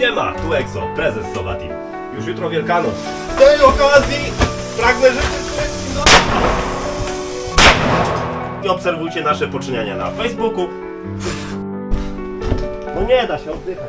Siema, tu Exo, prezes Sowati. Już jutro Wielkanoc. Z tej okazji pragnę życzyć wszystkim do... I obserwujcie nasze poczyniania na Facebooku. No nie da się oddychać.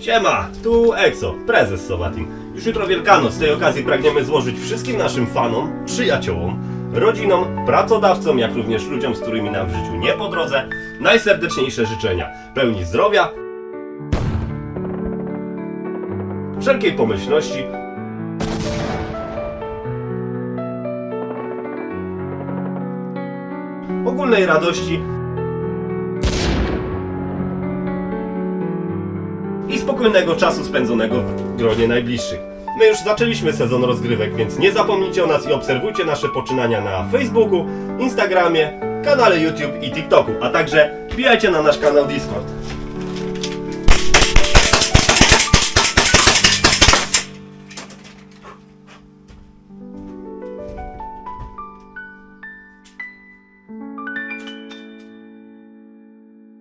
Siema, tu Exo, prezes Sowatim. Już jutro Wielkanoc, z tej okazji pragniemy złożyć wszystkim naszym fanom, przyjaciołom, rodzinom, pracodawcom, jak również ludziom, z którymi nam w życiu nie po drodze, najserdeczniejsze życzenia. Pełni zdrowia, wszelkiej pomyślności, ogólnej radości i spokojnego czasu spędzonego w gronie najbliższych. My już zaczęliśmy sezon rozgrywek, więc nie zapomnijcie o nas i obserwujcie nasze poczynania na Facebooku, Instagramie, kanale YouTube i TikToku, a także wbijajcie na nasz kanał Discord.